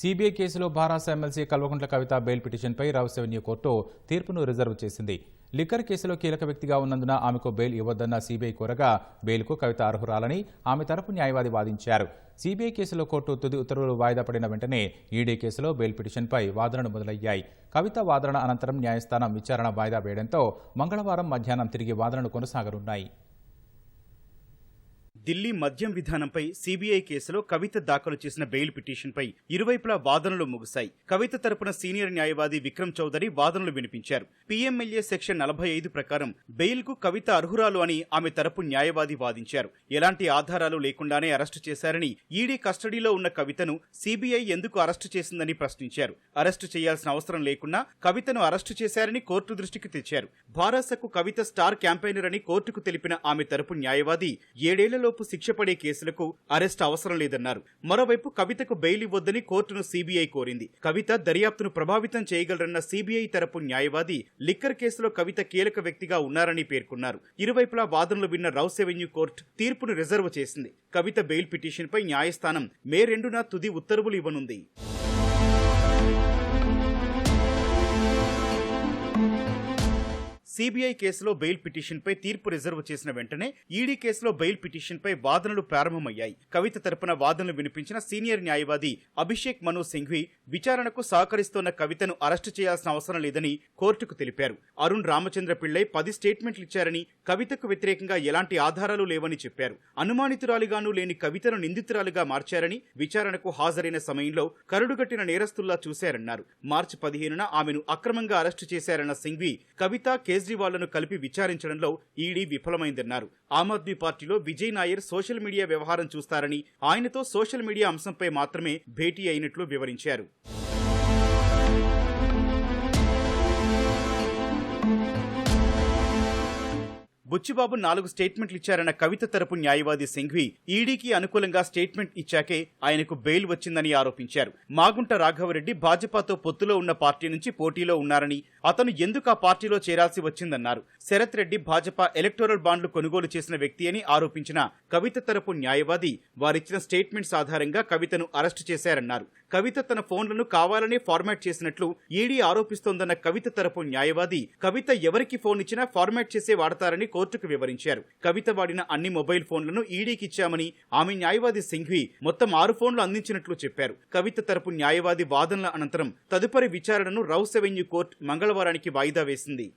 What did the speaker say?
CBI కేసులో Bharasa MLC Kalvakuntla Kavitha bail పిటిషన్పై Rouse revenue court తీర్పును రిజర్వ్ చేసింది. లిక్కర్ కేసులో కీలక వ్యక్తిగా ఉన్నందున ఆమెకు బెయిల్ ఇవ్వద్దన్న సీబీఐ కోరగా బెయిల్కు కవిత అర్హురాలని ఆమె తరపు న్యాయవాది వాదించారు. సీబీఐ కేసులో కోర్టు తుది ఉత్తర్వులు వాయిదా పడిన వెంటనే ఈడీ కేసులో బెయిల్ పిటిషన్పై వాదనలు మొదలయ్యాయి. కవిత వాదన అనంతరం న్యాయస్థానం విచారణ వాయిదా వేయడంతో మంగళవారం మధ్యాహ్నం తిరిగి వాదనలు కొనసాగనున్నాయి. ఢిల్లీ మద్యం విధానంపై సీబీఐ కేసులో కవిత దాఖలు చేసిన బెయిల్ పిటిషన్పై ఇరువైపులా వాదనలు ముగిశాయి. కవిత తరపున సీనియర్ న్యాయవాది విక్రమ్ చౌదరి వాదనలు వినిపించారు. పీఎంఎల్ఏ సెక్షన్ నలభై ఐదు ప్రకారం బెయిల్కు కవిత అర్హురాలు అని ఆమె తరపు న్యాయవాది వాదించారు. ఎలాంటి ఆధారాలు లేకుండానే అరెస్టు చేశారని ఈడీ కస్టడీలో ఉన్న కవితను సీబీఐ ఎందుకు అరెస్టు చేసిందని ప్రశ్నించారు. అరెస్టు చేయాల్సిన అవసరం లేకుండా కవితను అరెస్టు చేశారని కోర్టు దృష్టికి తెచ్చారు. భారసకు కవిత స్టార్ క్యాంపెయినర్ అని కోర్టుకు తెలిపిన ఆమె తరపు న్యాయవాది ఏడేళ్ళలో లోపు శిక్ష పడే కేసులకు అరెస్ట్ అవసరం లేదన్నారు. మరోవైపు కవితకు బెయిల్ ఇవ్వొద్దని కోర్టును సీబీఐ కోరింది. కవిత దర్యాప్తును ప్రభావితం చేయగలరన్న సీబీఐ తరపు న్యాయవాది లిక్కర్ కేసులో కవిత కీలక వ్యక్తిగా ఉన్నారని పేర్కొన్నారు. ఇరువైపులా వాదనలు విన్న రౌస్ ఎవెన్యూ కోర్టు తీర్పును రిజర్వ్ చేసింది. కవిత బెయిల్ పిటిషన్పై న్యాయస్థానం మే రెండున తుది ఉత్తర్వులు ఇవ్వనుంది. సిబిఐ కేసులో బెయిల్ పిటిషన్పై తీర్పు రిజర్వ్ చేసిన వెంటనే ఈడీ కేసులో బెయిల్ పిటిషన్పై వాదనలు ప్రారంభమయ్యాయి. కవిత తరపున వాదనలు వినిపించిన సీనియర్ న్యాయవాది అభిషేక్ మను సింఘ్వి విచారణకు సహకరిస్తోన్న కవితను అరెస్టు చేయాల్సిన అవసరం లేదని కోర్టుకు తెలిపారు. అరుణ్ రామచంద్ర పిళ్ళై పది స్టేట్మెంట్లు ఇచ్చారని కవితకు వ్యతిరేకంగా ఎలాంటి ఆధారాలు లేవని చెప్పారు. అనుమానితురాలిగానూ లేని కవితను నిందితురాలిగా మార్చారని విచారణకు హాజరైన సమయంలో కరుడుగట్టిన నేరస్తుల్లా చూశారన్నారు. మార్చి పదిహేనున ఆమెను అక్రమంగా అరెస్టు చేశారన్న సింఘ్వి కవిత కేజ్రీవాళ్ళను కలిపి విచారించడంలో ఈడీ విఫలమైందన్నారు. ఆమ్ ఆద్మీ పార్టీలో విజయ్ నాయర్ సోషల్ మీడియా వ్యవహారం చూస్తారని ఆయనతో సోషల్ మీడియా అంశంపై మాత్రమే భేటీ అయినట్లు వివరించారు. బుచ్చిబాబు నాలుగు స్టేట్మెంట్లు ఇచ్చారన్న కవిత తరపు న్యాయవాది సింఘ్వి ఈడీకి అనుకూలంగా స్టేట్మెంట్ ఇచ్చాకే ఆయనకు బెయిల్ వచ్చిందని ఆరోపించారు. మాగుంట రాఘవరెడ్డి భాజపాతో పొత్తులో ఉన్న పార్టీ నుంచి పోటీలో ఉన్నారని అతను ఎందుకు ఆ పార్టీలో చేరాల్సి వచ్చిందన్నారు. శరత్ రెడ్డి భాజపా ఎలక్టోరల్ బాండ్లు కొనుగోలు చేసిన వ్యక్తి అని ఆరోపించిన కవిత తరపు న్యాయవాది వారిచ్చిన స్టేట్మెంట్స్ ఆధారంగా కవితను అరెస్టు చేశారన్నారు. కవిత తన ఫోన్లను కావాలనే ఫార్మాట్ చేసినట్లు ఈడీ ఆరోపిస్తోందన్న కవిత తరపు న్యాయవాది కవిత ఎవరికి ఫోన్ ఇచ్చినా ఫార్మాట్ చేసే వాడతారని కోర్టుకు వివరించారు. కవిత వాడిన అన్ని మొబైల్ ఫోన్లను ఈడీకి ఇచ్చామని ఆమె న్యాయవాది సింఘ్వి మొత్తం ఆరు ఫోన్లు అందించినట్లు చెప్పారు. కవిత తరపు న్యాయవాది వాదనల అనంతరం తదుపరి విచారణను రౌస్ అవెన్యూ కోర్టు మంగళవారానికి వాయిదా వేసింది.